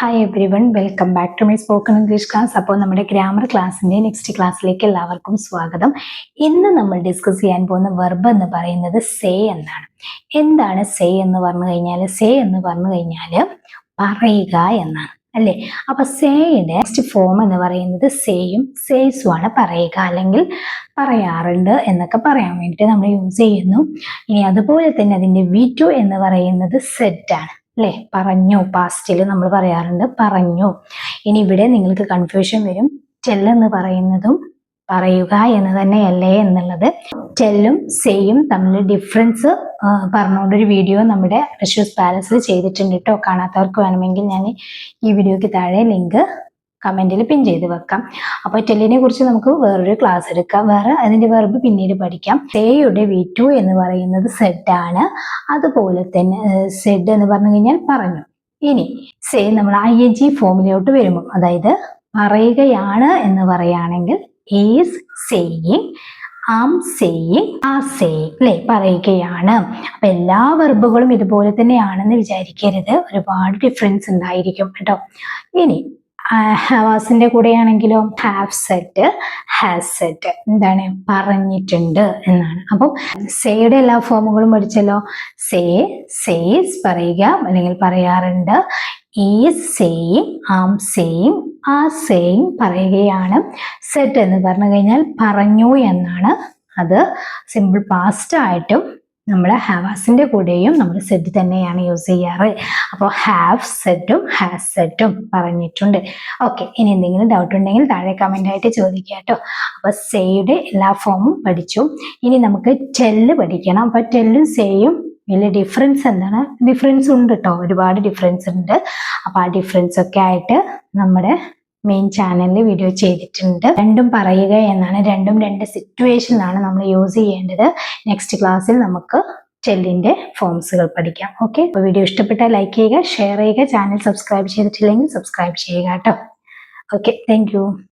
Hi everyone welcome back to my spoken English class അപ്പോൾ നമ്മുടെ grammar ക്ലാസ്സിന്റെ next ക്ലാസ്സിലേക്ക് എല്ലാവർക്കും സ്വാഗതം. ഇന്ന് നമ്മൾ ഡിസ്കസ് ചെയ്യാൻ പോകുന്ന വെർബ് എന്ന് പറയുന്നത് സേ എന്നാണ്. എന്താണ് സേ എന്ന് പറഞ്ഞു കഴിഞ്ഞാൽ സേ എന്ന് പറഞ്ഞു കഴിഞ്ഞാൽ പറയുക എന്നാണ് അല്ലേ? അപ്പൊ സേയുടെ നെക്സ്റ്റ് ഫോം എന്ന് പറയുന്നത് സേയും സേസും ആണ് പറയുക അല്ലെങ്കിൽ പറയാറുണ്ട് എന്നൊക്കെ പറയാൻ വേണ്ടിയിട്ട് നമ്മൾ യൂസ് ചെയ്യുന്നു. ഇനി അതുപോലെ തന്നെ അതിന്റെ വി ടു എന്ന് പറയുന്നത് സെറ്റ് ആണ്. അല്ലേ പറഞ്ഞു പാസ്റ്റിൽ നമ്മൾ പറയാറുണ്ട് പറഞ്ഞു. ഇനി ഇവിടെ നിങ്ങൾക്ക് കൺഫ്യൂഷൻ വരും. ചെല്ലെന്ന് പറയുന്നതും പറയുക എന്ന് തന്നെയല്ലേ എന്നുള്ളത്. ചെല്ലും സെയും തമ്മിൽ ഡിഫറൻസ് പറഞ്ഞുകൊണ്ടൊരു വീഡിയോ നമ്മുടെ റഷ്യൂസ് പാലസിൽ ചെയ്തിട്ടുണ്ട് കേട്ടോ കാണാത്തവർക്ക് വേണമെങ്കിൽ ഞാൻ ഈ വീഡിയോയ്ക്ക് താഴെ ലിങ്ക് കമന്റിൽ പിൻ ചെയ്ത് വെക്കാം. അപ്പൊ ടെല്ലിനെ കുറിച്ച് നമുക്ക് വേറൊരു ക്ലാസ് എടുക്കാം. വേറെ അതിന്റെ വെർബ് പിന്നീട് പഠിക്കാം. സേയുടെ വി ടു എന്ന് പറയുന്നത് സെഡ് ആണ്. അതുപോലെ തന്നെ സെഡ് എന്ന് പറഞ്ഞു കഴിഞ്ഞാൽ പറഞ്ഞു. ഇനി സേ നമ്മൾ ഐ എൻ ജി ഫോമിലോട്ട് വരുമ്പോൾ അതായത് പറയുകയാണ് എന്ന് പറയുകയാണെങ്കിൽ is saying am saying are saying അല്ലെ പറയുകയാണ്. അപ്പൊ എല്ലാ വെർബുകളും ഇതുപോലെ തന്നെയാണെന്ന് വിചാരിക്കരുത്. ഒരുപാട് ഡിഫറൻസ് ഉണ്ടായിരിക്കും കേട്ടോ. ഇനി ഹവാസിന്റെ കൂടെയാണെങ്കിലോ ഹാവ് സെറ്റ് ഹാസ് സെറ്റ് എന്താണ് പറഞ്ഞിട്ടുണ്ട് എന്നാണ്. അപ്പം സേയുടെ എല്ലാ ഫോമുകളും പഠിച്ചല്ലോ. സേ സേസ് പറയുക അല്ലെങ്കിൽ പറയാറുണ്ട്. Is same am same are same പറയുകയാണ്. സെറ്റ് എന്ന് പറഞ്ഞു കഴിഞ്ഞാൽ പറഞ്ഞു എന്നാണ്. അത് സിമ്പിൾ പാസ്റ്റ് ആയിട്ടും നമ്മൾ ഹാവാസിന്റെ കൂടെയും നമ്മൾ സെറ്റ് തന്നെയാണ് യൂസ് ചെയ്യാറ്. അപ്പോൾ ഹാവ് സെറ്റും ഹാസ് സെറ്റും പറഞ്ഞിട്ടുണ്ട്. ഓക്കെ ഇനി എന്തെങ്കിലും ഡൗട്ട് ഉണ്ടെങ്കിൽ താഴെ കമന്റ് ആയിട്ട് ചോദിക്കുക കേട്ടോ. അപ്പൊ സെയുടെ എല്ലാ ഫോമും പഠിച്ചു. ഇനി നമുക്ക് ടെല്ല് പഠിക്കണം. അപ്പൊ ടെല്ലും സെയും വലിയ ഡിഫറൻസ് എന്താണ്? ഡിഫറൻസ് ഉണ്ട് കേട്ടോ. ഒരുപാട് ഡിഫറൻസ് ഉണ്ട്. അപ്പോൾ ആ ഡിഫറൻസ് ഒക്കെ ആയിട്ട് നമ്മുടെ മെയിൻ ചാനലിൽ വീഡിയോ ചെയ്തിട്ടുണ്ട്. രണ്ടും പറയുക എന്നാണ്. രണ്ടും രണ്ട് സിറ്റുവേഷനിലാണ് നമ്മൾ യൂസ് ചെയ്യേണ്ടത്. നെക്സ്റ്റ് ക്ലാസ്സിൽ നമുക്ക് ടെല്ലിന്റെ ഫോംസുകൾ പഠിക്കാം. ഓക്കെ അപ്പോൾ വീഡിയോ ഇഷ്ടപ്പെട്ടാൽ ലൈക്ക് ചെയ്യുക ഷെയർ ചെയ്യുക ചാനൽ സബ്സ്ക്രൈബ് ചെയ്തിട്ടില്ലെങ്കിൽ സബ്സ്ക്രൈബ് ചെയ്യുക കേട്ടോ. Okay thank